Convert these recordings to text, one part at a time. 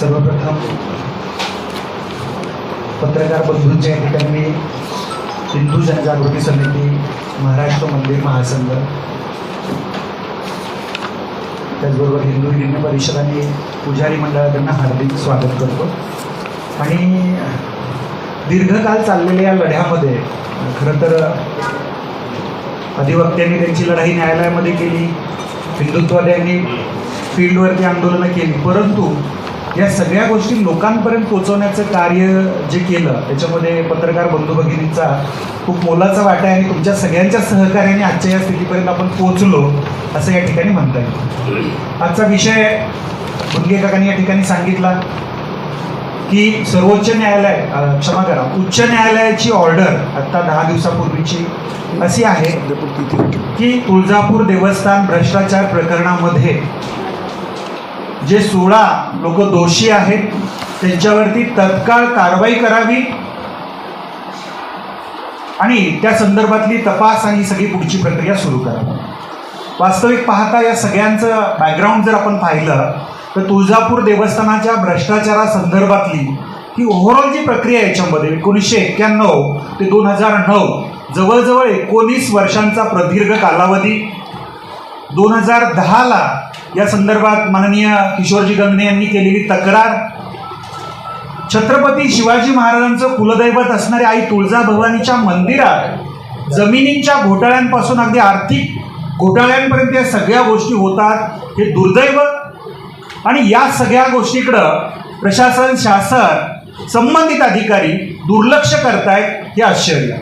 सर्वप्रथम पत्रकार बंधूंच्या या ठिकाणी मी हिंदू जनजागृती समिती महाराष्ट्र मंदिर महासंघ त्याचबरोबर हिंदू हिंद परिषद आणि पुजारी मंडळाकडनं हार्दिक स्वागत करतो. आणि दीर्घकाल चाललेल्या या लढ्यामध्ये खरं तर अधिवक्त्यांनी त्यांची लढाई न्यायालयामध्ये केली हिंदुत्ववाद्यांनी फील्डवरती आंदोलनं केली परंतु या सगळ्या गोष्टी लोकांपर्यंत पोहोचवण्याचं कार्य जे केलं त्याच्यामध्ये पत्रकार बंधू भगिनींचा खूप मोलाचा वाटा आहे आणि तुमच्या सगळ्यांच्या सहकार्याने आजच्या या स्थितीपर्यंत आपण पोहोचलो असं या ठिकाणी म्हणता येईल. आजचा विषय गुंगे काकांनी या ठिकाणी सांगितला की सर्वोच्च न्यायालय क्षमा करा उच्च न्यायालयाची ऑर्डर आत्ता दहा दिवसापूर्वीची अशी आहे की तुळजापूर देवस्थान भ्रष्टाचार प्रकरणामध्ये जे सोळा लोक दोषी आहेत त्यांच्यावरती तत्काळ कारवाई करावी. आणि त्या संदर्भातली तपास आणि सगळी पुढची प्रक्रिया सुरू करावी वास्तविक पाहता या सगळ्यांचं बॅकग्राऊंड जर आपण पाहिलं तर तुळजापूर देवस्थानाच्या भ्रष्टाचारासंदर्भातली ही ओव्हरऑल जी प्रक्रिया याच्यामध्ये एकोणीसशे एक्क्याण्णव ते दोन हजार नऊ जवळजवळ एकोणीस वर्षांचा प्रदीर्घ कालावधी दोन हजार दहाला या संदर्भात माननीय किशोरजी गंगणे यांनी केलेली तक्रार. छत्रपती शिवाजी महाराजांचं कुलदैवत असणाऱ्या आई तुळजाभवानीच्या मंदिरात जमिनींच्या घोटाळ्यांपासून अगदी आर्थिक घोटाळ्यांपर्यंत या सगळ्या गोष्टी होतात हे दुर्दैव. आणि या सगळ्या गोष्टीकडं प्रशासन शासन संबंधित अधिकारी दुर्लक्ष करतायत हे आश्चर्य.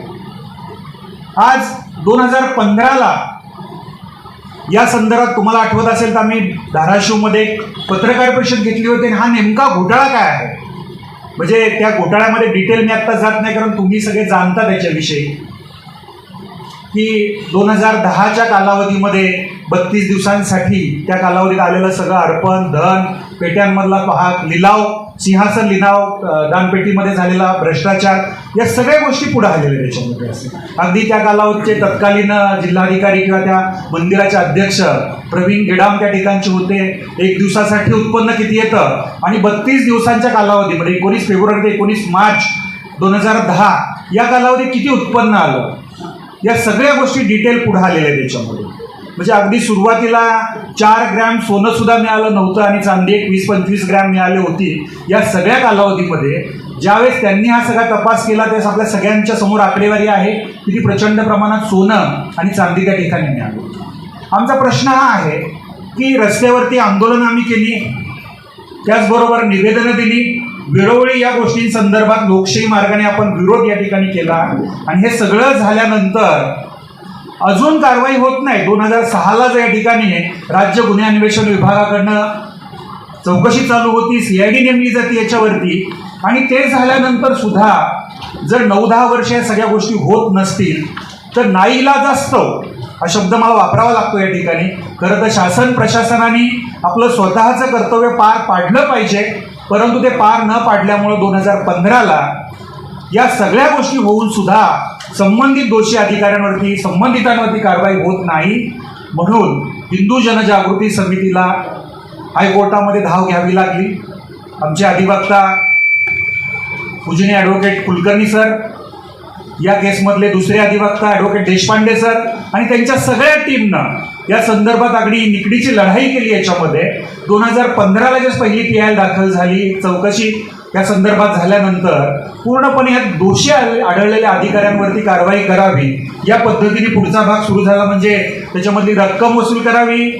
आज दोन हजार पंधराला या संदर्भात तुम्हाला आठवत असेल तर आम्ही धाराशिवमध्ये पत्रकार परिषद घेतली होती आणि हा नेमका घोटाळा काय आहे? म्हणजे त्या घोटाळ्यामध्ये डिटेल मी आत्ता जात नाही कारण तुम्ही सगळे जाणता त्याच्याविषयी. की दोन हजार दहाच्या कालावधीमध्ये बत्तीस दिवसांसाठी त्या कालावधीत आलेलं सगळं अर्पण धन पेट्यांमधला पहा लिलाव सिंहासन लिलाव दानपेटीमध्ये झालेला भ्रष्टाचार या सगळ्या गोष्टी पुढे आलेल्या त्याच्यामध्ये असे. अगदी त्या कालावधीचे तत्कालीन जिल्हाधिकारी किंवा त्या मंदिराचे अध्यक्ष प्रवीण गेडाम त्या ठिकाणचे होते. एक दिवसासाठी उत्पन्न किती येतं? आणि बत्तीस दिवसांच्या कालावधीमध्ये एकोणीस फेब्रुवारी ते एकोणीस मार्च दोन हजार दहा या कालावधीत किती उत्पन्न आलं? या सगळ्या गोष्टी डिटेल पुढे आलेल्या त्याच्यामध्ये म्हणजे अगदी सुरुवातीला चार ग्रॅम सोनं सुद्धा मिळालं नव्हतं आणि चांदी एक वीस पंचवीस ग्रॅम मिळाले होती. या सगळ्या कालावधीमध्ये ज्यावेळेस त्यांनी हा सगळा तपास केला त्यावेळेस आपल्या सगळ्यांच्या समोर आकडेवारी आहे की ती प्रचंड प्रमाणात सोनं आणि चांदी त्या ठिकाणी मिळाली आमचा प्रश्न हा आहे की रस्त्यावरती आंदोलन आम्ही केली त्याचबरोबर निवेदनं दिली वेळोवेळी या गोष्टींसंदर्भात लोकशाही मार्गाने आपण विरोध या ठिकाणी केला आणि हे सगळं झाल्यानंतर अजून कारवाई होत नाही. दोन हजार सहालाच या ठिकाणी राज्य गुन्हे अन्वेषण विभागाकडनं चौकशी चालू होती सी आय डी नेमली जाते याच्यावरती. आणि ते झाल्यानंतर सुद्धा जर नऊ दहा वर्ष या सगळ्या गोष्टी होत नसतील तर नाईला जास्त हा शब्द मला वापरावा लागतो या ठिकाणी. खरं तर शासन प्रशासनाने आपलं स्वतःचं कर्तव्य पार पाडलं पाहिजे परंतु ते पार न पाडल्यामुळं दोन हजार पंधराला या सगळ्या गोष्टी होऊन सुद्धा संबंधित दोषी अधिकाऱ्यांवरती संबंधितांवरती कारवाई होत नाही म्हणून हिंदू जनजागृती समितीला हायकोर्टामध्ये धाव घ्यावी लागली. आमचे अधिवक्ता पूजनी ॲडव्होकेट कुलकर्णी सर या केसमधले दुसरे अधिवक्ता ॲडव्होकेट देशपांडे सर आणि त्यांच्या सगळ्या टीमनं या संदर्भात अगदी निकडीची लढाई केली याच्यामध्ये. दोन हजार पंधराला जेच पहिली पी आय दाखल झाली चौकशी या संदर्भात झाल्यानंतर पूर्णपणे यात दोषी आढळलेल्या अधिकाऱ्यांवरती कारवाई करावी. या पद्धतीने पुढचा भाग सुरू झाला म्हणजे त्याच्यामधली रक्कम वसूल करावी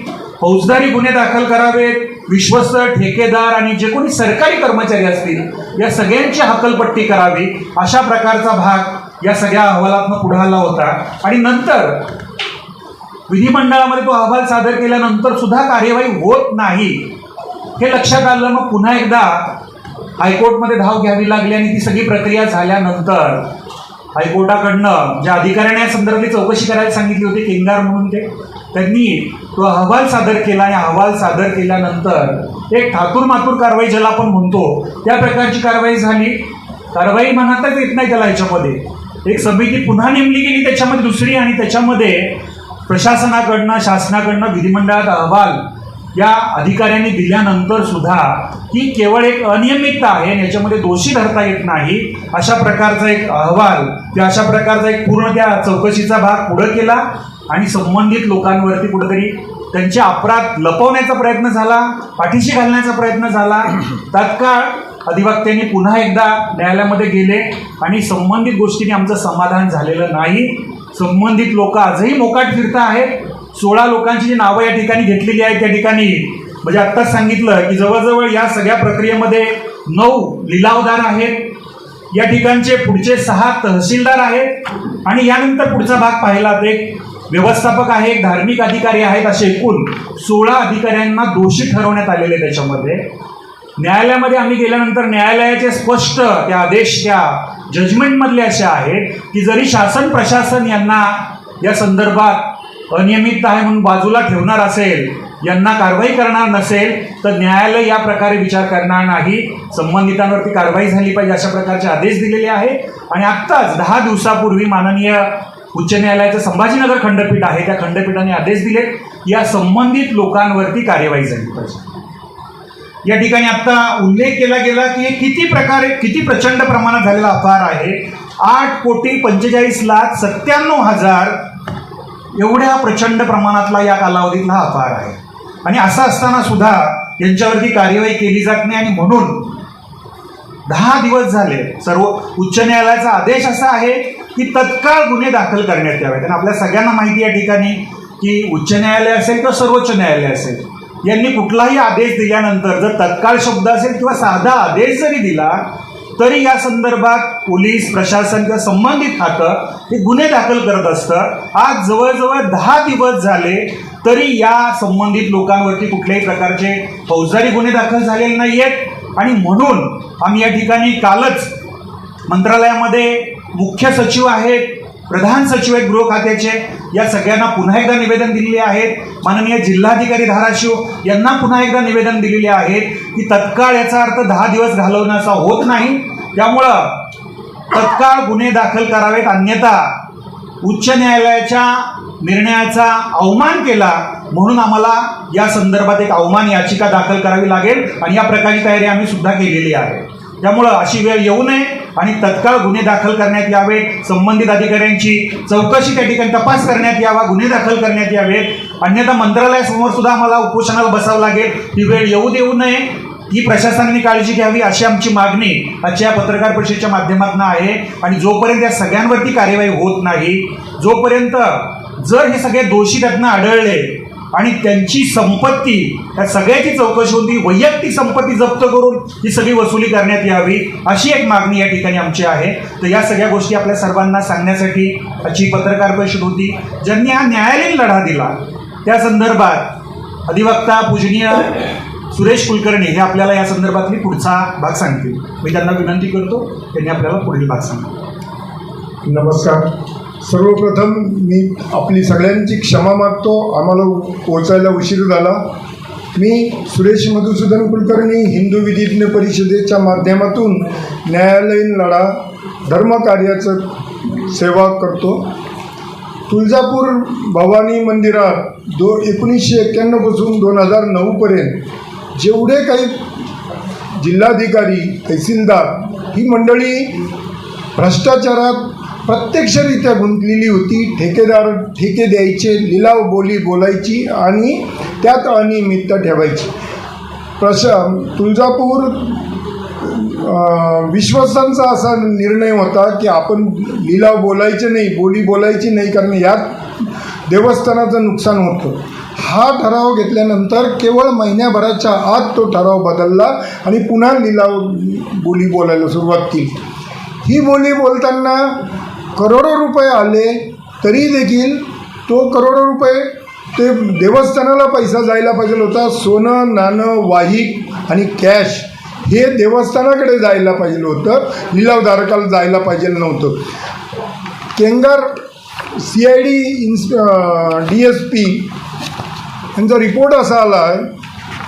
फौजदारी गुन्हे दाखल करावेत विश्वस्त ठेकेदार आणि जे कोणी सरकारी कर्मचारी असतील या सगळ्यांची हकलपट्टी करावी. अशा प्रकारचा भाग या सगळ्या अहवालातनं पुढे आला होता. आणि नंतर विधिमंडळामध्ये तो अहवाल सादर केल्यानंतर सुद्धा कार्यवाही होत नाही. हे लक्षात आलं मग पुन्हा एकदा हायकोर्टमध्ये धाव घ्यावी लागली आणि ती सगळी प्रक्रिया झाल्यानंतर हायकोर्टाकडनं ज्या अधिकाऱ्याने या संदर्भातली चौकशी करायला सांगितली होती किंगार म्हणून ते त्यांनी तो अहवाल सादर केला आणि अहवाल सादर केल्यानंतर एक ठाकूर मातूर कारवाई ज्याला आपण म्हणतो त्या प्रकारची कारवाई झाली. कारवाई म्हणताच येत नाही त्याला याच्यामध्ये. एक समिती पुन्हा नेमली गेली त्याच्यामध्ये दुसरी आणि त्याच्यामध्ये प्रशासनाकडनं शासनाकडनं विधिमंडळात अहवाल या अधिकाऱ्यांनी दिल्यानंतर सुद्धा ही केवळ एक अनियमितता आहे आणि याच्यामध्ये दोषी धरता येत नाही अशा प्रकारचा एक अहवाल किंवा अशा प्रकारचा एक पूर्ण त्या चौकशीचा भाग पुढं केला आणि संबंधित लोकांवरती कुठेतरी त्यांचे अपराध लपवण्याचा प्रयत्न झाला पाठीशी घालण्याचा प्रयत्न झाला. तत्काळ अधिवक्त्यांनी पुन्हा एकदा न्यायालयामध्ये गेले आणि संबंधित गोष्टीने आमचं समाधान झालेलं नाही. संबंधित लोक आजही मोकाट फिरता आहेत. सोळा लोकांची जी नावं या ठिकाणी घेतलेली आहेत त्या ठिकाणी म्हणजे आत्ताच सांगितलं की जवळजवळ या सगळ्या प्रक्रियेमध्ये नऊ लिलावदार आहेत. या ठिकाणचे पुढचे सहा तहसीलदार आहेत. आणि यानंतर पुढचा भाग पाहिला तर एक व्यवस्थापक आहे एक धार्मिक अधिकारी आहेत असे एकूण सोळा अधिकाऱ्यांना दोषी ठरवण्यात आलेले त्याच्यामध्ये. न्यायालयामध्ये आम्ही गेल्यानंतर न्यायालयाचे स्पष्ट त्या आदेश त्या जजमेंटमधले असे आहेत की जरी शासन प्रशासन यांना या संदर्भात अनियमितता आहे म्हणून बाजूला ठेवणार असेल यांना कारवाई करणार नसेल तर न्यायालय या प्रकारे विचार करणार नाही. संबंधितांवरती कारवाई झाली पाहिजे अशा प्रकारचे आदेश दिलेले आहे आणि आत्ताच दहा दिवसापूर्वी माननीय उच्च न्यायालयाचं संभाजीनगर खंडपीठ आहे त्या खंडपीठाने आदेश दिले या संबंधित लोकांवरती कार्यवाही झाली पाहिजे. या ठिकाणी आत्ता उल्लेख केला गेला की हे किती प्रकारे किती प्रचंड प्रमाणात झालेला अपार आहे. आठ कोटी पंचेचाळीस लाख सत्त्याण्णव हजार एवढ्या प्रचंड प्रमाणातला या कालावधीतला हा अपार आहे. आणि असं असताना सुद्धा यांच्यावरती कार्यवाही केली जात नाही आणि म्हणून दहा दिवस झाले सर्व उच्च न्यायालयाचा आदेश असा आहे की तत्काळ गुन्हे दाखल करण्यात यावेत. आणि आपल्या सगळ्यांना माहिती या ठिकाणी की उच्च न्यायालय असेल किंवा सर्वोच्च न्यायालय असेल यांनी कुठलाही आदेश दिल्यानंतर जर तत्काळ शब्द असेल किंवा साधा आदेश जरी दिला तरी या संदर्भात पोलीस प्रशासन किंवा संबंधित खातं हे गुन्हे दाखल करत असतं. आज जवळजवळ दहा दिवस झाले तरी या संबंधित लोकांवरती कुठल्याही प्रकारचे फौजदारी गुन्हे दाखल झालेले नाही आहेत आणि म्हणून आम्ही या ठिकाणी कालच मंत्रालयामध्ये मुख्य सचिव आहेत प्रधान सचिव आहेत गृह खात्याचे. या सगळ्यांना पुन्हा एकदा निवेदन दिलेले आहेत. माननीय जिल्हाधिकारी धाराशिव यांना पुन्हा एकदा निवेदन दिलेले आहेत की तत्काळ याचा अर्थ दहा दिवस घालवण्याचा होत नाही. त्यामुळं तत्काळ गुन्हे दाखल करावेत. अन्यथा उच्च न्यायालयाच्या निर्णयाचा अवमान केला म्हणून आम्हाला या संदर्भात एक अवमान याचिका दाखल करावी लागेल. आणि या प्रकारची तयारी आम्ही सुद्धा केलेली आहे. त्यामुळं अशी वेळ येऊ नये. आणि तत्काळ गुन्हे दाखल करण्यात यावे. संबंधित अधिकाऱ्यांची चौकशी त्या ठिकाणी तपास करण्यात यावा गुन्हे दाखल करण्यात यावेत अन्यथा मंत्रालयासमोर सुद्धा आम्हाला उपोषणाला बसावं लागेल. ही वेळ येऊ देऊ नये. ही प्रशासनाने काळजी घ्यावी अशी आमची मागणी आजच्या पत्रकार परिषदेच्या माध्यमातून आहे. आणि जोपर्यंत या सगळ्यांवरती कार्यवाही होत नाही जोपर्यंत जर हे सगळे दोषी त्यातनं आढळले आणि त्यांची संपत्ती या सगळ्याची चौकशी होऊन ती वैयक्तिक संपत्ती जप्त करून ही सगळी वसुली करण्यात यावी अशी एक मागणी या ठिकाणी आमची आहे. तर या सगळ्या गोष्टी आपल्या सर्वांना सांगण्यासाठी अशी पत्रकार परिषद होती ज्यांनी हा न्यायालयीन लढा दिला. त्या संदर्भात अधिवक्ता पूजनीय सुरेश कुलकर्णी हे आपल्याला या संदर्भातली पुढचा भाग सांगतील. मी त्यांना विनंती करतो त्यांनी आपल्याला पुढील भाग सांगा नमस्कार. सर्वप्रथम मी आपली सगळ्यांची क्षमा मागतो. आम्हाला पोचायला उशीर झाला. मी सुरेश मधुसूदन कुलकर्णी हिंदू विधिज्ञ परिषदेच्या माध्यमातून न्यायालयीन लढा धर्मकार्याचं सेवा करतो. तुळजापूर भवानी मंदिरात दो एकोणीसशे एक्क्याण्णवपासून दोन हजार नऊपर्यंत जेवढे काही जिल्हाधिकारी तहसीलदार ही मंडळी भ्रष्टाचारात प्रत्यक्षरित्या गुंतलेली होती. ठेकेदार ठेके द्यायचे लिलाव बोली बोलायची आणि त्यात अनियमितता ठेवायची. प्रश तुळजापूर विश्वासांचा असा निर्णय होता की आपण लिलाव बोलायचे नाही बोली बोलायची नाही कारण यात देवस्थानाचं नुकसान होतं. हा ठराव घेतल्यानंतर केवळ महिन्याभराच्या आत तो ठराव बदलला आणि पुन्हा लिलाव बोली बोलायला सुरुवात केली. ही बोली बोलताना करोडो रुपये आले तरी देखील तो करोडो रुपये ते देवस्थानाला पैसा जायला पाहिजे होता सोनं नाणं वाहीक आणि कॅश हे देवस्थानाकडे जायला पाहिजे होतं लिलावधारकाला जायला पाहिजे नव्हतं. केंगार सी आय डी इन्स डी एस पी यांचा रिपोर्ट असा आला आहे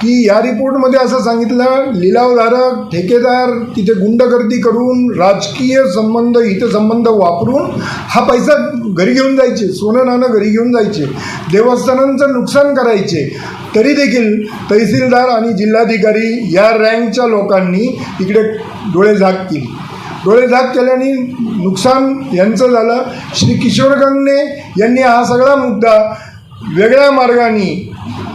की या रिपोर्टमध्ये असं सांगितलं लिलावधारक ठेकेदार तिथे गुंडगर्दी करून राजकीय संबंध हितसंबंध वापरून हा पैसा घरी घेऊन जायचे सोनं नाणं घरी घेऊन जायचे देवस्थानांचं नुकसान करायचे तरी देखील तहसीलदार आणि जिल्हाधिकारी या रँकच्या लोकांनी इकडे डोळे झाक केली. डोळे झाक केल्याने नुकसान यांचं झालं. श्री किशोर गंगणे यांनी हा सगळा मुद्दा वेगळ्या मार्गाने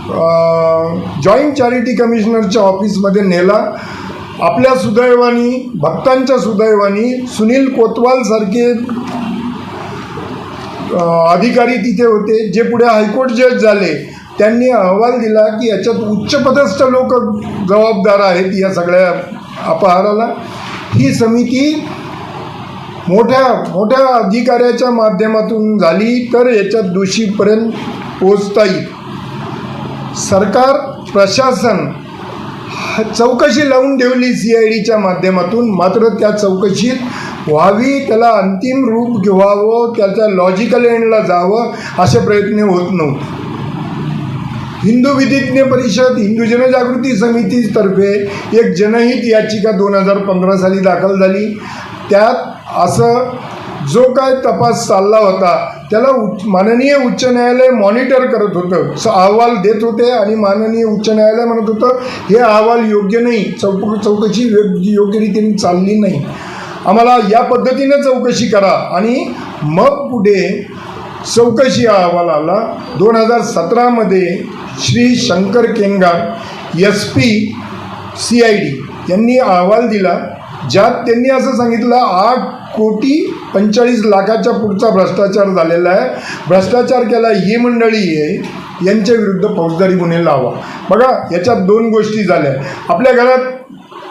जॉईंट चॅरिटी कमिशनरच्या ऑफिसमध्ये नेला. आपल्या सुदैवानी भक्तांच्या सुदैवानी सुनील कोतवालसारखे अधिकारी तिथे होते जे पुढे हायकोर्ट जज झाले. त्यांनी अहवाल दिला की याच्यात उच्चपदस्थ लोक जबाबदार आहेत या सगळ्या अपहाराला. ही समिती मोठ्या मोठ्या अधिकाऱ्याच्या माध्यमातून झाली तर याच्यात दोषीपर्यंत पोचता येईल. सरकार प्रशासन चौकशी लावून ठेवली सी आय डीच्या माध्यमातून. मात्र त्या चौकशीत व्हावी त्याला अंतिम रूप घ्यावं त्याच्या लॉजिकल एंडला जावं असे प्रयत्न होत नव्हते. हिंदू विधिज्ञ परिषद हिंदू जनजागृती समितीतर्फे एक जनहित याचिका दोन हजार पंधरा साली दाखल झाली. त्यात असं जो काय तपास चालला होता त्याला उच्च माननीय उच्च न्यायालय मॉनिटर करत होतं. स अहवाल देत होते आणि माननीय उच्च न्यायालय म्हणत होतं हे अहवाल योग्य नाही. चौक चौकशी योग्य योग्य रीतीने चालली नाही. आम्हाला या पद्धतीनं चौकशी करा. आणि मग पुढे चौकशी अहवाल आला. दोन हजार सतरामध्ये Shri Shankar Kengar S P C I D यांनी अहवाल दिला ज्यात त्यांनी असं सांगितलं आठ कोटी पंचेचाळीस लाखाच्या पुढचा भ्रष्टाचार झालेला आहे. भ्रष्टाचार केला ही मंडळी आहे यांच्या विरुद्ध फौजदारी गुन्हे लावा. बघा याच्यात दोन गोष्टी झाल्या. आपल्या घरात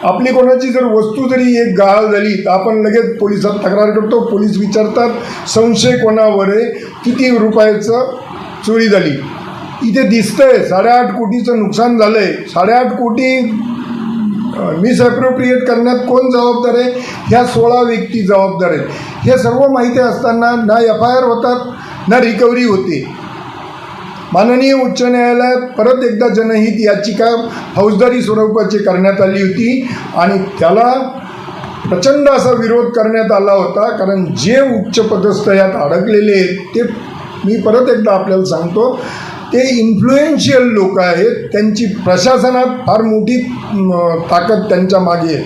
आपली कोणाची जर वस्तू जरी एक गहाळ झाली तर आपण लगेच पोलिसात तक्रार करतो. पोलीस विचारतात संशय कोणावर आहे? किती रुपयाचं चोरी झाली? इथे दिसतंय साडेआठ कोटीचं नुकसान झालं आहे साडेआठ कोटी मिसअप्रोप्रिएट करण्यात कोण जबाबदार आहे? ह्या सोळा व्यक्ती जबाबदार आहेत. हे सर्व माहिती असताना ना एफ आय आर होतात ना रिकव्हरी होते. माननीय उच्च न्यायालयात परत एकदा जनहित याचिका फौजदारी स्वरूपाची करण्यात आली होती आणि त्याला प्रचंड असा विरोध करण्यात आला होता कारण जे उच्चपदस्थ यात अडकलेले आहेत ते मी परत एकदा आपल्याला सांगतो. ते इन्फ्लुएन्शियल लोक आहेत. त्यांची प्रशासनात फार मोठी ताकद त्यांच्या मागे आहे.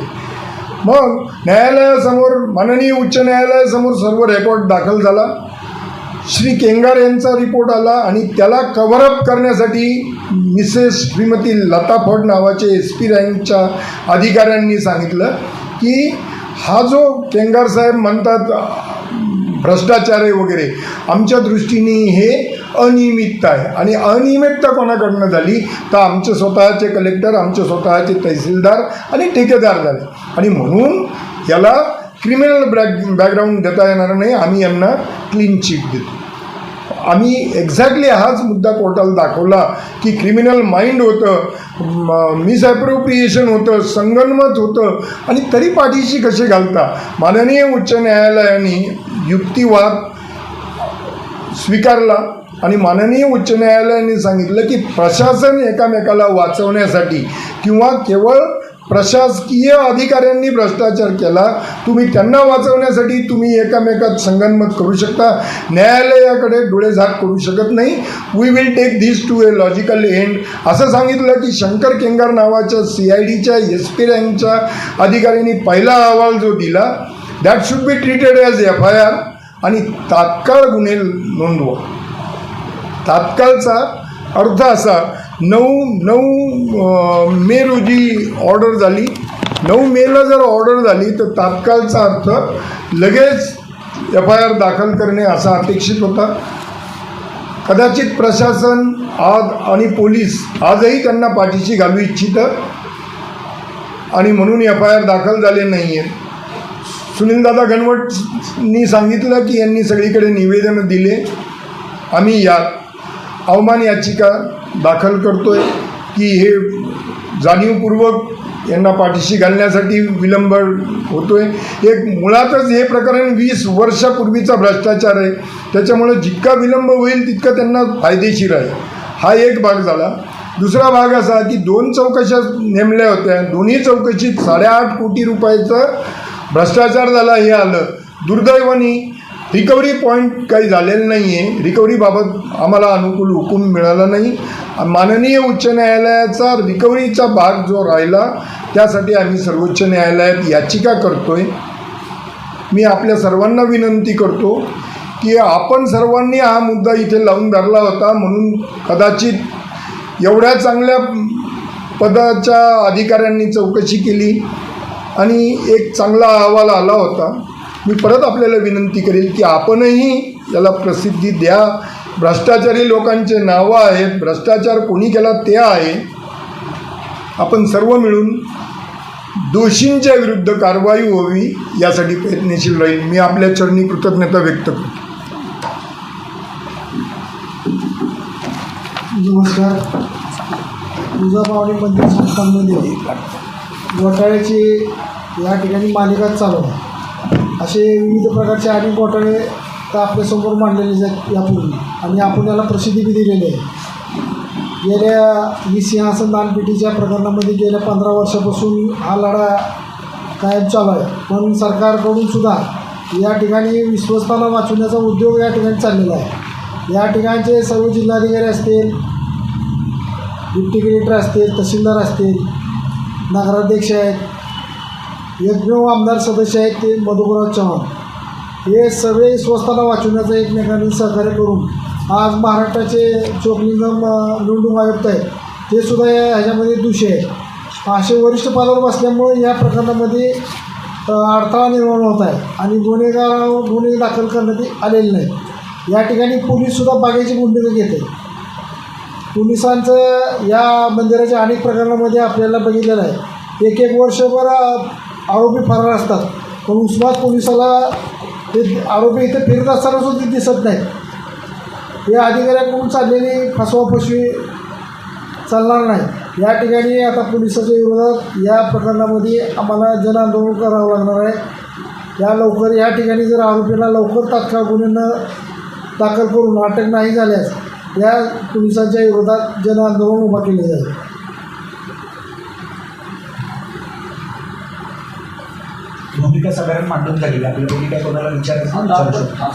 मग न्यायालयासमोर माननीय उच्च न्यायालयासमोर सर्व रेकॉर्ड दाखल झाला. श्री केंगार यांचा रिपोर्ट आला आणि त्याला कव्हरअप करण्यासाठी मिसेस श्रीमती लता फड नावाचे एस पी रँकच्या अधिकाऱ्यांनी सांगितलं की हा जो केंगार साहेब म्हणतात भ्रष्टाचार आहे वगैरे आमच्या दृष्टीने हे अनियमितता आहे. आणि अनियमितता कोणाकडनं झाली तर आमचे स्वतःचे कलेक्टर आमचे स्वतःचे तहसीलदार आणि ठेकेदार झाले. आणि म्हणून याला क्रिमिनल बॅक बॅकग्राऊंड देता येणार नाही. आम्ही यांना क्लीन चिट देतो. आम्ही एक्झॅक्टली हाच मुद्दा कोर्टाला दाखवला की क्रिमिनल माइंड होतं मिसअप्रोप्रिएशन होतं संगनमत होतं आणि तरी पाठीशी कसे घालता? माननीय उच्च न्यायालयाने युक्तिवाद स्वीकारला. आणि माननीय उच्च न्यायालयाने सांगितलं की प्रशासन एकामेकाला वाचवण्यासाठी किंवा केवळ प्रशासकीय अधिकाऱ्यांनी भ्रष्टाचार केला तुम्ही त्यांना वाचवण्यासाठी तुम्ही एकामेकात संगनमत करू शकता. न्यायालयाकडे डोळेझाक करू शकत नाही. We will take this to a logical end असं सांगितलं की शंकर केंगार नावाच्या सी आय डीच्या एस पी रँकच्या अधिकाऱ्यांनी पहिला अहवाल जो दिला that should be treated as F I R आणि तात्काळ गुन्हे नोंदवा. तात्काळचा अर्थ असा नऊ नऊ मे रोजी ऑर्डर झाली. नऊ मेला जर ऑर्डर झाली तर तात्काळचा अर्थ लगेच एफ आय आर दाखल करणे असा अपेक्षित होता. कदाचित प्रशासन आज आणि पोलीस आजही त्यांना पाठीशी घालू इच्छितं आणि म्हणून एफ आय आर दाखल झाले नाही आहेत सुनीलदादा गणवटनी सांगितलं की यांनी सगळीकडे निवेदनं दिले. आम्ही यात अवमान याचिका दाखल करतो आहे की हे जाणीवपूर्वक यांना पाठीशी घालण्यासाठी विलंब होतो आहे एक मुळातच हे प्रकरण वीस वर्षापूर्वीचा भ्रष्टाचार आहे. त्याच्यामुळं जितका विलंब होईल तितका त्यांना फायदेशीर आहे. हा एक भाग झाला. दुसरा भाग असा की दोन चौकशा नेमल्या होत्या. दोन्ही चौकशीत साडेआठ कोटी रुपयाचं भ्रष्टाचार झाला हे आलं. दुर्दैवानी रिकव्हरी पॉईंट काही झालेलं नाही आहे रिकव्हरीबाबत आम्हाला अनुकूल हुकूम मिळाला नाही. माननीय उच्च न्यायालयाचा रिकव्हरीचा भाग जो राहिला त्यासाठी आम्ही सर्वोच्च न्यायालयात याचिका करतो आहे मी आपल्या सर्वांना विनंती करतो की आपण सर्वांनी हा मुद्दा इथे लावून धरला होता म्हणून कदाचित एवढ्या चांगल्या पदाच्या अधिकाऱ्यांनी चौकशी केली आणि एक चांगला अहवाल आला होता. मी परत आपल्याला विनंती करेल की आपणही याला प्रसिद्धी द्या. भ्रष्टाचारी लोकांचे नावं आहेत. भ्रष्टाचार कोणी केला ते आहे. आपण सर्व मिळून दोषींच्या विरुद्ध कारवाई व्हावी यासाठी प्रयत्नशील राहील मी आपल्या चरणी कृतज्ञता व्यक्त करतो. नमस्कार. तुळजाभवानी मंदिर संस्थांमध्ये घोटाळ्याची या ठिकाणी मालिका चालू आहे असे विविध प्रकारचे अनेक घोटाळे तर आपल्यासमोर मांडलेले आहेत यापूर्वी. आणि आपण याला प्रसिद्धी बी दिलेली आहे. गेल्या ही सिंहासन दानपेटीच्या प्रकरणामध्ये गेल्या पंधरा वर्षापासून हा लढा कायम चालू आहे. पण सरकारकडून सुद्धा या ठिकाणी विश्वस्ताला वाचवण्याचा उद्योग या ठिकाणी चाललेला आहे. या ठिकाणचे सर्व जिल्हाधिकारी असतील डिप्टी कलेक्टर असतील तहसीलदार असतील नगराध्यक्ष आहेत एकमेव आमदार सदस्य आहेत ते मधुकरराव चव्हाण. हे सगळे स्वस्ताला वाचवण्याचं एकमेकांनी सहकार्य करून आज महाराष्ट्राचे चोकलिंगम निवडणूक आयुक्त आहेत. ते सुद्धा या ह्याच्यामध्ये दोषी आहेत. असे वरिष्ठ पदावर बसल्यामुळे या प्रकरणामध्ये अडथळा निर्माण होत आहे आणि गुन्हेगार गुन्हे दाखल करण्यात आलेले नाही या ठिकाणी पोलीससुद्धा बागेची भूमिका घेते पोलिसांचं या मंदिराच्या अनेक प्रकरणामध्ये आपल्याला बघितलेलं आहे. एक एक वर्षभर आरोपी फरार असतात. पण उस्मात पोलिसाला ते आरोपी इथे फिरत असताना सुद्धा ते दिसत नाहीत. हे अधिकाऱ्यांकडून चाललेली फसवाफसवी चालणार नाही. या ठिकाणी आता पोलिसाच्या विरोधात या प्रकरणामध्ये आम्हाला जनआंदोलन करावं लागणार आहे. या लवकर या ठिकाणी जर आरोपीला लवकर तात्काळ गुन्हे न दाखल करून अटक नाही झाल्यास या पोलिसांच्या विरोधात जनआंदोलन उभा केले जाईल. भूमिका सगळ्यांना मांडून झाली आपल्या भूमिका कोणाला विचारायचं विचारू शकतो